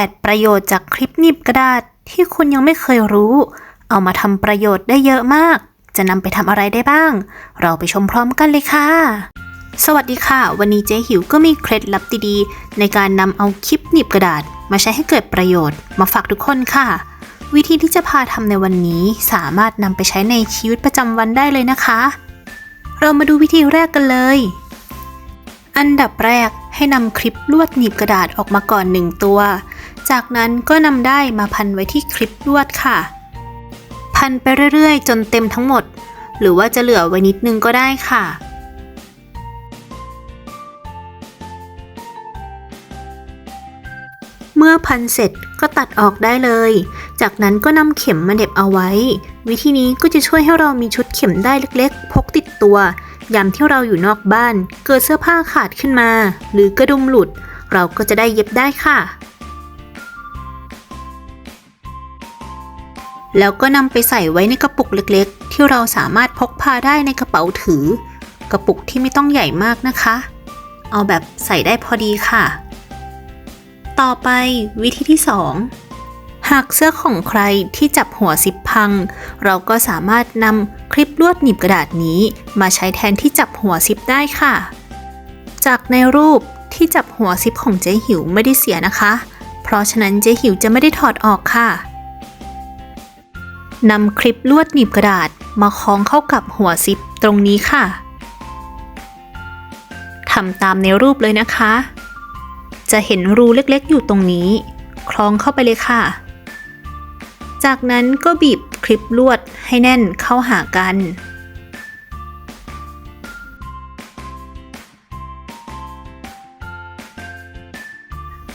8 ประโยชน์จากคลิปหนีบกระดาษที่คุณยังไม่เคยรู้ เอามาทำประโยชน์ได้เยอะมาก จะนำไปทำอะไรได้บ้าง เราไปชมพร้อมกันเลยค่ะ สวัสดีค่ะ วันนี้เจ๊หิวก็มีเคล็ดลับดีๆ ในการนำเอาคลิปหนีบกระดาษ มาใช้ให้เกิดประโยชน์ มาฝากทุกคนค่ะ วิธีที่จะพาทำในวันนี้สามารถนำไปใช้ในชีวิตประจำวันได้เลยนะคะ เรามาดูวิธีแรกกันเลย อันดับแรกให้นำคลิปลวดหนีบกระดาษออกมาก่อนหนึ่งตัว จากนั้นก็นำได้มาพันไว้ที่คลิปลวดค่ะ พันไปเรื่อยๆ จนเต็มทั้งหมด หรือว่าจะเหลือไว้นิดนึงก็ได้ค่ะเมื่อพันเสร็จก็ตัดออกได้เลย จากนั้นก็นำเข็มมาเหน็บเอาไว้ วิธีนี้ก็จะช่วยให้เรามีชุดเข็มได้เล็กๆ พกติดตัวยามที่เราอยู่นอกบ้าน เกิดเสื้อผ้าขาดขึ้นมา หรือกระดุมหลุด เราก็จะได้เย็บได้ค่ะ แล้วก็นำไปใส่ไว้ในกระปุกเล็กๆ ที่เราสามารถพกพาได้ในกระเป๋าถือ กระปุกที่ไม่ต้องใหญ่มากนะคะ เอาแบบใส่ได้พอดีค่ะ ต่อไปวิธีที่ 2 หากเสื้อของใครที่จับหัวซิปพัง เราก็สามารถนำคลิปลวดหนีบกระดาษนี้ มาใช้แทนที่จับหัวซิปได้ค่ะ จากในรูปที่จับหัวซิปของเจ๊หิวไม่ได้เสียนะคะ เพราะฉะนั้นเจ๊หิวจะไม่ได้ถอดออกค่ะ นำคลิปลวดหนีบกระดาษมาคล้องเข้ากับหัวซิปตรงนี้ค่ะทำตามในรูปเลยนะคะ จะเห็นรูเล็กๆ อยู่ตรงนี้ คล้องเข้าไปเลยค่ะ จากนั้นก็บีบคลิปลวดให้แน่นเข้าหากัน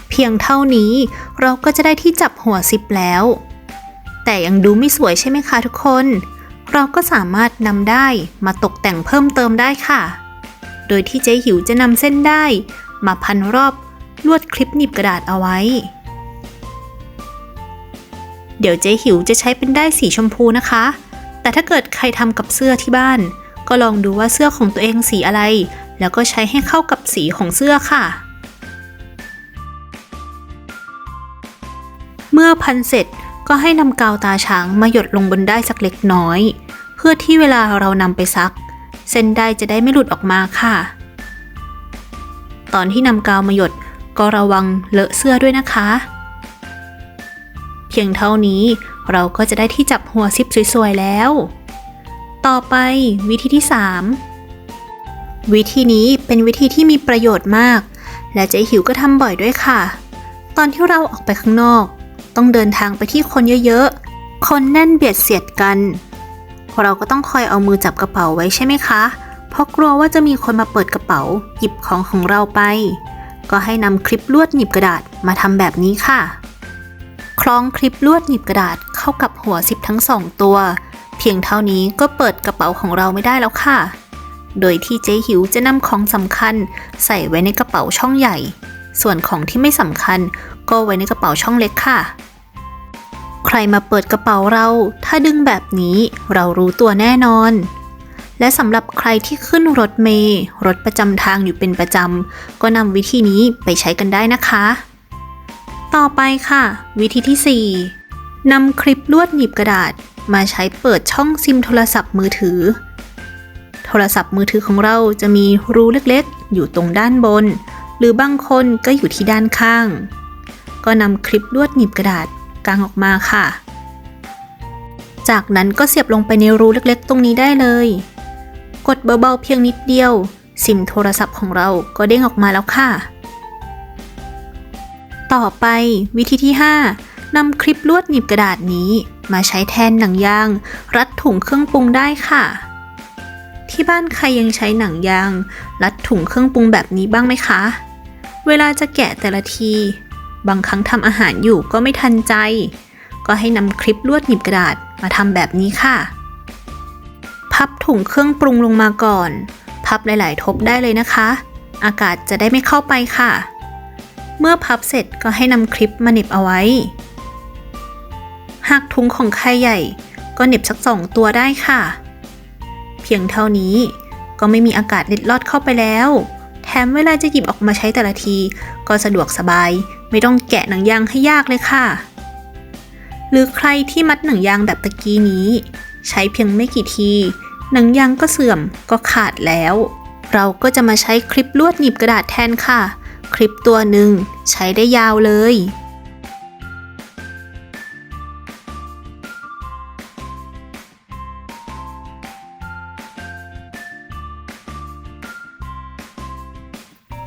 เพียงเท่านี้เราก็จะได้ที่จับหัวซิปแล้ว แต่ยังดูไม่สวยใช่ไหมคะทุกคน เราก็สามารถนำได้มาตกแต่งเพิ่มเติมได้ค่ะ โดยที่เจ๊หิวจะนำเส้นได้ มาพันรอบลวดคลิปหนีบกระดาษเอาไว้ เดี๋ยวเจ๊หิวจะใช้เป็นได้สีชมพูนะคะ แต่ถ้าเกิดใครทำกับเสื้อที่บ้าน ก็ลองดูว่าเสื้อของตัวเองสีอะไร แล้วก็ใช้ให้เข้ากับสีของเสื้อค่ะเมื่อพันเสร็จ ก็ให้นำกาวตาช้างมาหยดลงบนได้สักเล็กน้อย เพื่อที่เวลาเรานำไปซัก เส้นได้จะได้ไม่หลุดออกมาค่ะ ตอนที่นำกาวมาหยดก็ระวังเลอะเสื้อด้วยนะคะ เพียงเท่านี้เราก็จะได้ที่จับหัวซิปสวยๆแล้ว ต่อไปวิธีที่ 3 วิธีนี้เป็นวิธีที่มีประโยชน์มาก และเจ๊หิวก็ทำบ่อยด้วยค่ะ ตอนที่เราออกไปข้างนอก ต้องเดินทางไปที่คนเยอะๆ คนแน่นเบียดเสียดกัน เราก็ต้องคอยเอามือจับกระเป๋าไว้ใช่ไหมคะ เพราะกลัวว่าจะมีคนมาเปิดกระเป๋า หยิบของของเราไป ก็ให้นำคลิปลวดหนีบกระดาษมาทำแบบนี้ค่ะ คล้องคลิปลวดหนีบกระดาษเข้ากับหัวซิปทั้งสองตัว เพียงเท่านี้ก็เปิดกระเป๋าของเราไม่ได้แล้วค่ะ โดยที่เจ๊หิวจะนำของสำคัญใส่ไว้ในกระเป๋าช่องใหญ่ ส่วนของที่ไม่สำคัญ ก็ไว้ในกระเป๋าช่องเล็กค่ะ ใครมาเปิดกระเป๋าเรา ถ้าดึงแบบนี้เรารู้ตัวแน่นอน และสำหรับใครที่ขึ้นรถเมล์รถประจำทางอยู่เป็นประจำก็นำวิธีนี้ไปใช้กันได้นะคะ ต่อไปค่ะ วิธีที่ 4นำคลิปลวดหนีบกระดาษ มาใช้เปิดช่องซิมโทรศัพท์มือถือโทรศัพท์มือถือของเราจะมีรูเล็กๆ อยู่ตรงด้านบน หรือบางคนก็อยู่ที่ด้านข้าง ก็นำคลิปลวดหนีบกระดาษกางออกมาค่ะ จากนั้นก็เสียบลงไปในรูเล็กๆ ตรงนี้ได้เลย กดเบาๆเพียงนิดเดียว ซิมโทรศัพท์ของเราก็เด้งออกมาแล้วค่ะ ต่อไปวิธีที่ 5นำคลิปลวดหนีบกระดาษนี้ มาใช้แทนหนังยาง รัดถุงเครื่องปรุงได้ค่ะ ที่บ้านใครยังใช้หนังยาง รัดถุงเครื่องปรุงแบบนี้บ้างไหมคะ เวลาจะแกะแต่ละที บางครั้งทำอาหารอยู่ก็ไม่ทันใจ ก็ให้นำคลิปลวดหนีบกระดาษมาทำแบบนี้ค่ะ พับถุงเครื่องปรุงลงมาก่อน พับหลาย ๆ ทบได้เลยนะคะ อากาศจะได้ไม่เข้าไปค่ะ เมื่อพับเสร็จก็ให้นำคลิปมาเหน็บเอาไว้ หากถุงของใครใหญ่ ก็เหน็บสักสองตัวได้ค่ะ เพียงเท่านี้ก็ไม่มีอากาศเล็ดลอดเข้าไปแล้ว แถมเวลาจะหยิบออกมาใช้แต่ละที ก็สะดวกสบาย ไม่ต้องแกะหนังยางให้ยากเลยค่ะ หรือใครที่มัดหนังยางแบบตะกี้นี้ ใช้เพียงไม่กี่ที หนังยางก็เสื่อมก็ขาดแล้ว เราก็จะมาใช้คลิปลวดหนีบกระดาษแทนค่ะ คลิปตัวหนึ่งใช้ได้ยาวเลย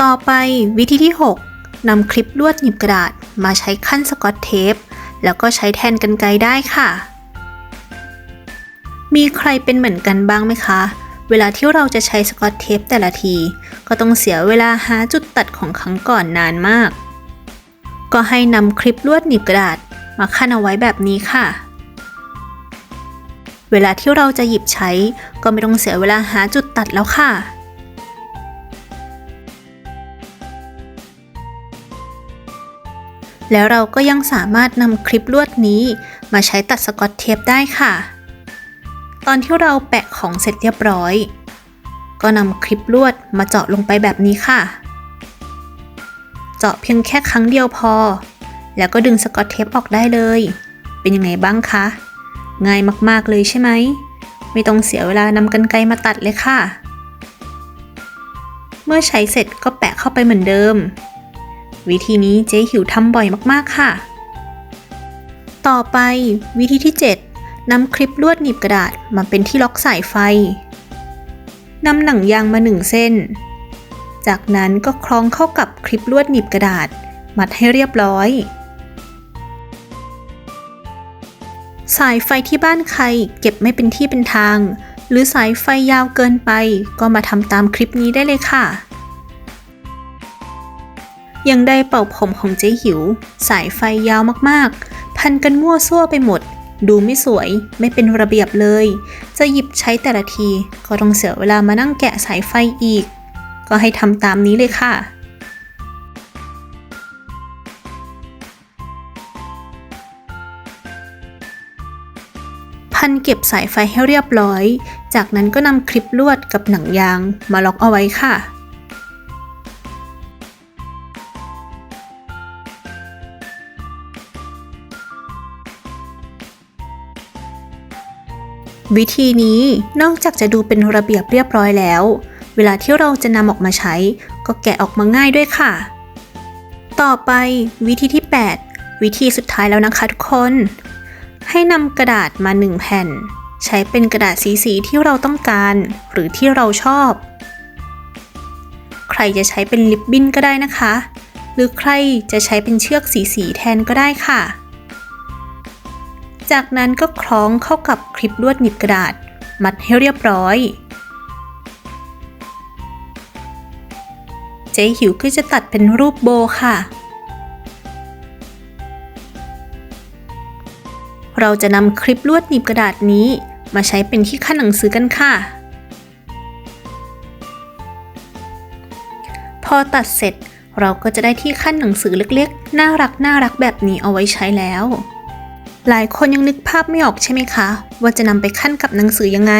ต่อไปวิธีที่ 6นำคลิปลวดหนีบกระดาษมาใช้ขั้นสกอตเทป แล้วก็ใช้แทนกันไกได้ค่ะ มีใครเป็นเหมือนกันบ้างไหมคะ เวลาที่เราจะใช้สกอตเทปแต่ละที ก็ต้องเสียเวลาหาจุดตัดของครั้งก่อนนานมาก ก็ให้นำคลิปลวดหนีบกระดาษมาขั้นเอาไว้แบบนี้ค่ะเวลาที่เราจะหยิบใช้ก็ไม่ต้องเสียเวลาหาจุดตัดแล้วค่ะ แล้วเราก็ยังสามารถนำคลิปลวดนี้ มาใช้ตัดสกอตเทปได้ค่ะ ตอนที่เราแปะของเสร็จเรียบร้อย ก็นำคลิปลวดมาเจาะลงไปแบบนี้ค่ะ เจาะเพียงแค่ครั้งเดียวพอ แล้วก็ดึงสกอตเทปออกได้เลย เป็นยังไงบ้างคะ ง่ายมากๆเลยใช่ไหม ไม่ต้องเสียเวลานำกันไกรมาตัดเลยค่ะ เมื่อใช้เสร็จก็แปะเข้าไปเหมือนเดิม วิธีนี้เจ๊หิวทำบ่อยมากๆค่ะ ต่อไปวิธีที่ 7นำคลิปลวดหนีบกระดาษมาเป็นที่ล็อกสายไฟนำหนังยางมาหนึ่งเส้น จากนั้นก็คล้องเข้ากับคลิปลวดหนีบกระดาษ มัดให้เรียบร้อย สายไฟที่บ้านใครเก็บไม่เป็นที่เป็นทาง หรือสายไฟยาวเกินไป ก็มาทำตามคลิปนี้ได้เลยค่ะ ยังได้เป่าผมของเจ๊หิว สายไฟยาวมากๆ พันกันมั่วซั่วไปหมด ดูไม่สวย ไม่เป็นระเบียบเลย จะหยิบใช้แต่ละที ก็ต้องเสียเวลามานั่งแกะสายไฟอีก ก็ให้ทำตามนี้เลยค่ะพันเก็บสายไฟให้เรียบร้อย จากนั้นก็นำคลิปลวดกับหนังยางมาล็อกเอาไว้ค่ะ วิธีนี้นอกจากจะดูเป็นระเบียบเรียบร้อยแล้ว เวลาที่เราจะนำออกมาใช้ ก็แกะออกมาง่ายด้วยค่ะ ต่อไปวิธีที่ 8 วิธีสุดท้ายแล้วนะคะทุกคน ให้นำกระดาษมา 1 แผ่น ใช้เป็นกระดาษสีสีที่เราต้องการ หรือที่เราชอบ ใครจะใช้เป็นลิปบิ้นก็ได้นะคะ หรือใครจะใช้เป็นเชือกสีสีแทนก็ได้ค่ะ จากนั้นก็คล้องเข้ากับคลิปลวดหนีบกระดาษ มัดให้เรียบร้อย เจ๊หิวก็จะตัดเป็นรูปโบค่ะ เราจะนำคลิปลวดหนีบกระดาษนี้ มาใช้เป็นที่ขั้นหนังสือกันค่ะ พอตัดเสร็จเราก็จะได้ที่ขั้นหนังสือเล็กๆ น่ารักน่ารักแบบนี้เอาไว้ใช้แล้ว หลายคนยังนึกภาพไม่ออกใช่ไหมคะ ว่าจะนำไปขั้นกับหนังสือยังไง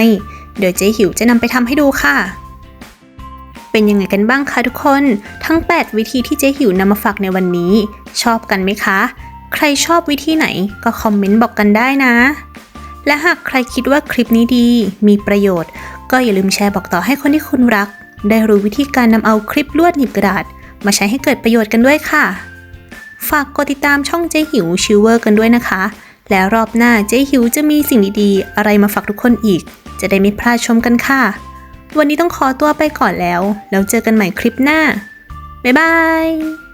เดี๋ยวเจ๊หิวจะนำไปทำให้ดูค่ะ เป็นยังไงกันบ้างคะทุกคน ทั้ง 8 วิธีที่เจ๊หิวนำมาฝากในวันนี้ ชอบกันไหมคะ ใครชอบวิธีไหนก็คอมเมนต์บอกกันได้นะ และหากใครคิดว่าคลิปนี้ดี มีประโยชน์ ก็อย่าลืมแชร์บอกต่อให้คนที่คุณรัก ได้รู้วิธีการนำเอาคลิปลวดหนีบกระดาษ มาใช้ให้เกิดประโยชน์กันด้วยค่ะ ฝากกดติดตามช่องเจ๊หิวชิวเวอร์กันด้วยนะคะ แล้วรอบหน้าเจ๊หิวจะมีสิ่งดีๆ อะไรมาฝากทุกคนอีก จะได้ไม่พลาดชมกันค่ะ วันนี้ต้องขอตัวไปก่อนแล้ว แล้วเจอกันใหม่คลิปหน้า บ๊ายบาย